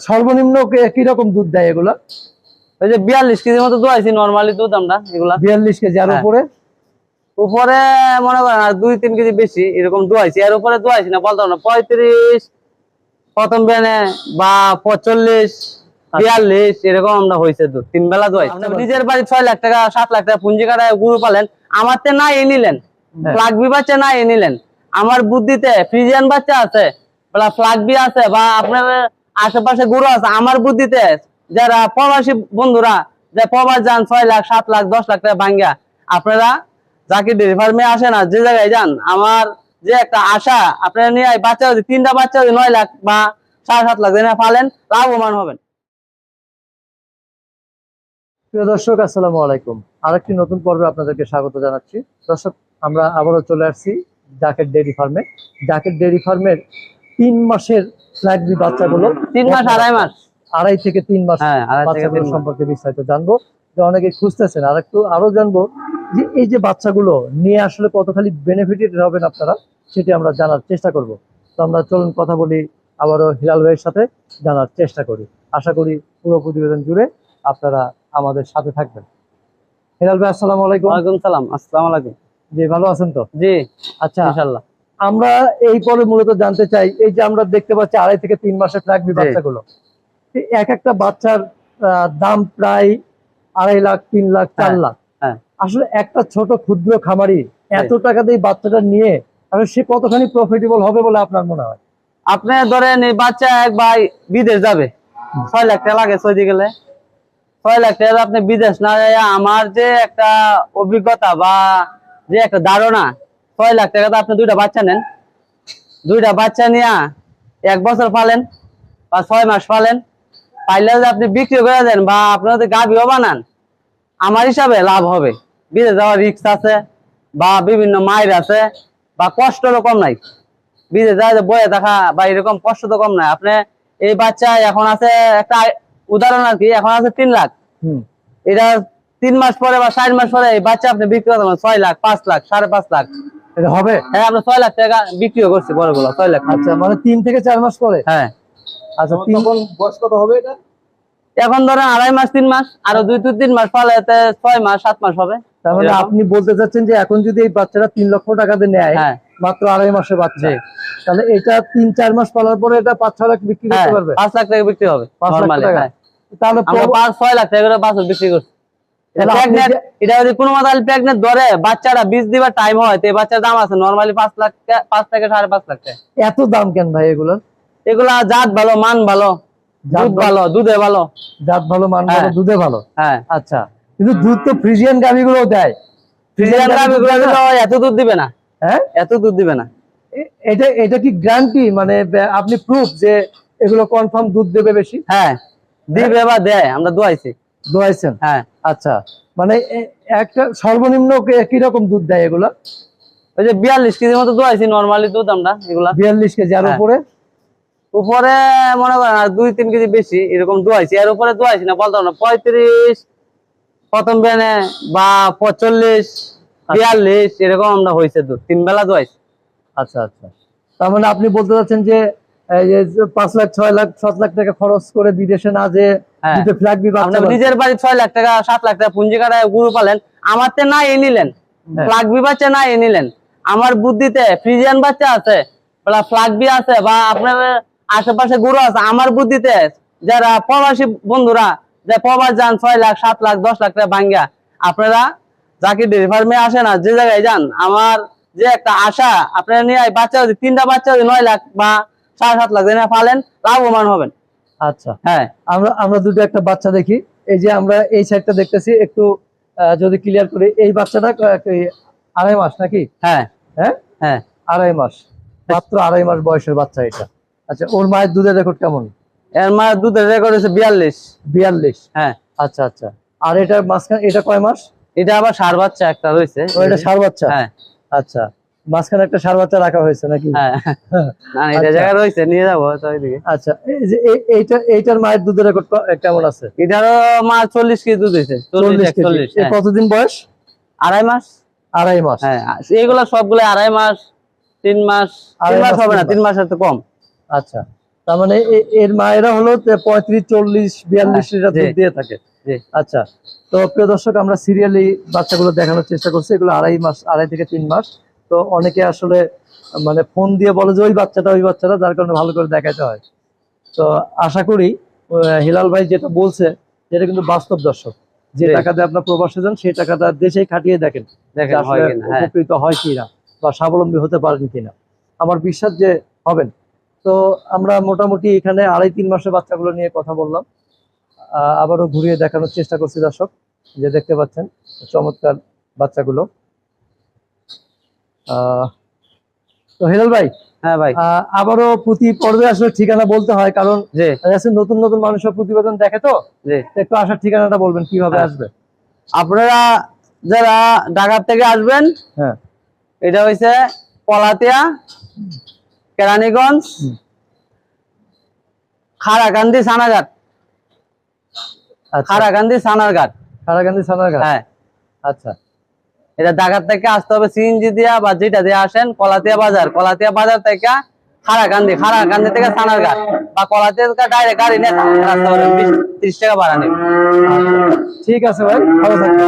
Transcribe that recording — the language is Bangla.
সর্বনিম্ন কে- কীরকম দুধ দেয় এগুলা? ওই যে বিয়াল্লিশ কেজির মতো দোয়াইছি নর্মালি দুধ আমরা এগুলা। বিয়াল্লিশ কেজি আর হ্যাঁ। উপরে? উপরে মনে করেন আর দুই তিন কেজি বেশি এরকম দোয়াইছি এর উপরে দোয়াইছি না বলতাম না। পঁয়ত্রিশ প্রথম বেনে বা পঁয়তাল্লিশ বিয়াল্লিশ এরকম আমরা হয়েছে দুধ। তিন বেলা দোয়াই নিজের বাড়ি ছয় লাখ টাকা সাত লাখ টাকা পুঞ্জি কাটায় গুরু পালেন আমার তে না এ নিলেন। হ্যাঁ। ফ্লাগবি বাচ্চা না এ নিলেন। আমার বুদ্ধিতে ফ্রিজিয়ান বাচ্চা আছে ফ্লাগবি আছে বা আপনার আশেপাশে গুরু আছে, আমার বুদ্ধিতে যারা প্রবাসী বন্ধুরা, যে প্রবাস যান ছয় লাখ, সাত লাখ, দশ লাখ টাকা ভাঙ্গা, আপনারা যাকে ডেরি ফার্মে আসে না, যে জায়গায় যান, আমার যে একটা আশা, আপনারা নিয়ে বাচ্চা যদি, তিনটা বাচ্চা যদি নয় লাখ বা সাড়ে সাত লাখ দিনে ফালেন লাভবান হবেন। প্রিয় দর্শক, আসসালামু আলাইকুম। আরেকটি নতুন পর্বে আপনাদেরকে স্বাগত জানাচ্ছি। দর্শক, আমরা আবারও চলে আসছি ডাকের ডেয়ারি ফার্মে ডাকের ডেয়ারি ফার্মের তিন মাসের ফ্ল্যাগবি বাচ্চাগুলো তিন মাস আড়াই মাস। আড়াই থেকে তিন মাস হ্যাঁ বাচ্চাগুলো সম্পর্কে বিস্তারিত জানব। যে অনেকে খুঁজতেছেন আর একটু আরও জানব যে এই যে বাচ্চাগুলো নিয়ে আসলে কতখানি বেনিফিটেড হবেন আপনারা সেটি আমরা জানার চেষ্টা করব। তো আমরা চলুন কথা বলি আবারও হিলাল ভাইয়ের সাথে জানার চেষ্টা করি। আশা করি পুরো প্রতিবেদন জুড়ে আপনারা আমাদের সাথে থাকবেন। হিলাল ভাই আসসালামু আলাইকুম। ওয়ালাইকুম সালাম আসসালামু আলাইকুম। জি ভালো আছেন তো? জি আচ্ছা ইনশাআল্লাহ। আমরা এই পরে মূলত জানতে চাই এই যে আমরা দেখতে পাচ্ছি আড়াই থেকে তিন মাসের জি। বাচ্চাগুলো এক একটা বাচ্চার দাম প্রায় আড়াই লাখ তিন লাখ চার হ্যাঁ, লাখ। হ্যাঁ। আসলে একটা ছোট ক্ষুদ্র খামারি এত টাকা দিয়ে বাচ্চাটা নিয়ে আসলে সে কতখানি প্রফিটেবল হবে বলে আপনার মনে হয়? আপনি ধরেন এই বাচ্চা এক ভাই বিদেশ যাবে। ছয় লাখ টাকা লাগে সৌদি গেলে। ছয় লাখ টাকা আপনি বিদেশ না আমার যে একটা অভিজ্ঞতা বা যে একটা ধারণা ছয় লাখ টাকা তো আপনি দুইটা বাচ্চা নেন। দুইটা বাচ্চা নিয়ে এক বছর পালেন বা ছয় মাস পালেন। পাইলে যদি আপনি বিক্রি করে দেন বা আপনি যদি গাভিও বানান আমার হিসাবে লাভ হবে। বিদেশ যাওয়ার রিক্স আছে বা বিভিন্ন মায়ের আছে বা কষ্টরও কম নাই। বিদেশ যায় বয়ে দেখা বা এরকম কষ্ট তো কম নাই। আপনি এই বাচ্চা এখন আছে একটা উদাহরণ আর কি এখন আছে তিন লাখ। এটা তিন মাস পরে বা চার মাস পরে এই বাচ্চা আপনি বিক্রি করতে পারেন ছয় লাখ পাঁচ লাখ সাড়ে পাঁচ লাখ। এটা হবে? হ্যাঁ আমরা ছয় লাখ টাকা বিক্রিও করছি বড়গুলো ছয় লাখ। আচ্ছা মানে তিন থেকে চার মাস পরে? হ্যাঁ। আচ্ছা তিন বয়স কত হবে এটা? এখন ধরেন আড়াই মাস তিন মাস আরও দুই দুই তিন মাস ফলে ছয় মাস সাত মাস হবে। মানে আপনি বলতে চাচ্ছেন যে এখন যদি এই বাচ্চাটা তিন লক্ষ টাকা দিয়ে নেয় হ্যাঁ। মাত্র আড়াই মাসের বাচ্চা তাহলে এটা তিন চার মাস পালার পরে এটা পাঁচ ছ লাখ বিক্রি হ্যাঁ করতে পারবে? পাঁচ লাখ টাকা বিক্রি হবে? হ্যাঁ। তাহলে আমরা পাঁচ ছয় লাখ টাকা করে বিক্রি করছি তাহলে আপনি প্রেগনেন্ট যে- এটা যদি কোনো মতো প্রেগনেন্ট ধরে বাচ্চাটা বীজ দিবার টাইম হয় তো বাচ্চার দাম আছে নর্মালি পাঁচ লাখ পাঁচ থেকে সাড়ে পাঁচ লাখ এত দাম কেন ভাই এগুলোর এগুলা জাত ভালো মান ভালো দুধ ভালো? দুধে ভালো। জাত ভালো মান ভালো হ্যাঁ। দুধে ভালো? হ্যাঁ। আচ্ছা কিন্তু দুধ তো ফ্রিজিয়ান গাভিগুলো দেয় ফ্রিজিয়ান গাভীগুলো এত দুধ দিবে না। হ্যাঁ? এত দুধ দিবে না। এটা এটা কি গ্যারান্টি মানে আপনি প্রুফ যে এগুলো কনফার্ম দুধ দেবে বেশি? হ্যাঁ দিবে বা দেয় আমরা দোয়াইছি। দোয়াইছেন? হ্যাঁ। আচ্ছা মানে একটা সর্বনিম্ন কে- কীরকম দুধ দেয় এগুলো? ওই যে বিয়াল্লিশ কেজির মতো দোয়াইছি নর্মালি দুধ আমরা এগুলা। বিয়াল্লিশ কেজি আর হ্যাঁ। উপরে? উপরে মনে করেন আর দুই তিন কেজি বেশি এরকম দোয়াইছি এর উপরে দোয়াইছি না বলতাম না পঁয়ত্রিশ প্রথম বেনে বা পঁয়তাল্লিশ বিয়াল্লিশ এরকম আমরা হয়েছে দুধ। তিন বেলা দোয়াইছি আচ্ছা আচ্ছা। তার মানে আপনি বলতে চাচ্ছেন যে পাঁচ লাখ ছয় লাখ সাত লাখ টাকা খরচ করে বিদেশে না যে হ্যাঁ। নিজের বাড়ি ছয় লাখ টাকা সাত লাখ টাকা পুঞ্জি কাটায় গুরু পালেন। আমার তে না এ নিলেন। হ্যাঁ। ফ্লাগ বি বাচ্চা না এ নিলেন। আমার বুদ্ধিতে ফ্রিজিয়ান বাচ্চা আছে ফ্লাগ বি আছে বা আপনার আশেপাশে গুরু আছে আমার বুদ্ধিতে যারা প্রবাসী বন্ধুরা যে প্রবাস যান ছয় লাখ সাত লাখ দশ লাখ টাকা ভাঙ্গা আপনারা যাকে ফার্মে আসে না যে জায়গায় যান আমার যে একটা আশা আপনারা নিয়ে বাচ্চা তিনটা বাচ্চা নয় লাখ বা সাড়ে সাত লাখ ফালেন লাভবান হবেন। আচ্ছা। হ্যাঁ। আমরা আমরা দুটো একটা বাচ্চা দেখি। এই যে আমরা এই সাইডটা দেখতেছি একটু যদি ক্লিয়ার করি এই বাচ্চাটা আড়াই মাস নাকি? হ্যাঁ। হ্যাঁ? হ্যাঁ। আড়াই মাস। মাত্র আড়াই মাস বয়সের বাচ্চা এটা। আচ্ছা ওর মায়ের দুধের রেকর্ড কেমন? এর মা দুধের রেকর্ড হচ্ছে বিয়াল্লিশ। বিয়াল্লিশ? হ্যাঁ। আচ্ছা আচ্ছা। আর এটা মাঝখানে এটা কয় মাস? এটা আবার সার বাচ্চা একটা রয়েছে। ও এটা সার বাচ্চা? হ্যাঁ। আচ্ছা। মাঝখানে একটা সার বাচ্চা রাখা হয়েছে নাকি? হ্যাঁ। আচ্ছা। জায়গায় রয়েছে নিয়ে যাব আচ্ছা এই যে এইটা এইটার মায়ের দুধের রেকর্ড কেমন আছে? এটারও মা চল্লিশ কেজি দুধ হয়েছে চল্লিশ এ কতদিন বয়স? আড়াই মাস। আড়াই মাস। হ্যাঁ এইগুলো সবগুলো আড়াই মাস তিন মাস আড়াই মাস হবে না তিন মাসের তো কম। আচ্ছা তার মানে এর মায়েরা হলো পঁয়ত্রিশ চল্লিশ বিয়াল্লিশ হ্যাঁ, লিটার দুধ দিয়ে থাকে। আচ্ছা তো প্রিয় দর্শক আমরা সিরিয়ালি বাচ্চাগুলো দেখানোর চেষ্টা করছি এগুলো আড়াই মাস আড়াই থেকে তিন মাস। তো অনেকে আসলে মানে ফোন দিয়ে বলে যে ওই বাচ্চাটা ওই বাচ্চাটা যার কারণে ভালো করে দেখাতে হয়। তো আশা করি হিলাল ভাই যেটা বলছে যেটা কিন্তু বাস্তব দর্শক। যে জি। টাকা দিয়ে আপনার প্রবাসে যান সেই টাকাটা দেশেই খাটিয়ে দেখেন। হয় হ্যাঁ। উপকৃত হয় কিনা বা স্বাবলম্বী হতে পারেন কিনা। আমার বিশ্বাস যে হবেন। তো আমরা মোটামুটি এখানে আড়াই তিন মাসের বাচ্চাগুলো নিয়ে কথা বললাম। আহ, আবারও ঘুরিয়ে দেখানোর চেষ্টা করছি দর্শক যে দেখতে পাচ্ছেন চমৎকার বাচ্চাগুলো। তো হেলাল ভাই হ্যাঁ ভাই। আবারও প্রতি পর্বে আসলে ঠিকানা বলতে হয় কারণ নতুন নতুন মানুষের প্রতিবেদন দেখে তো? একটু আসার ঠিকানাটা বলবেন কীভাবে হ্যাঁ। আসবে? আপনারা যারা ঢাকা থেকে আসবেন হ্যাঁ। এটা হইছে পলাতিয়া কেরানীগঞ্জ। খারাকান্দি সানাঘাট। আচ্ছা। খারাকান্দি সানারঘাট খারাগান্ধী সানারঘাট হ্যাঁ। আচ্ছা। এটা ঢাকার থেকে আসতে হবে সিএনজি দিয়া বা যেটা দিয়ে আসেন কলাতিয়া বাজার কলাতিয়া বাজার থেকে খারাকান্দি খারাকান্দি থেকে সানারঘাট বা কলাতিয়া থেকে ডাইরেক্ট গাড়ি নিয়ে আসতে পারেন বিশ ত্রিশ টাকা ভাড়া আচ্ছা। ঠিক আছে ভাই ভালো থাকবেন।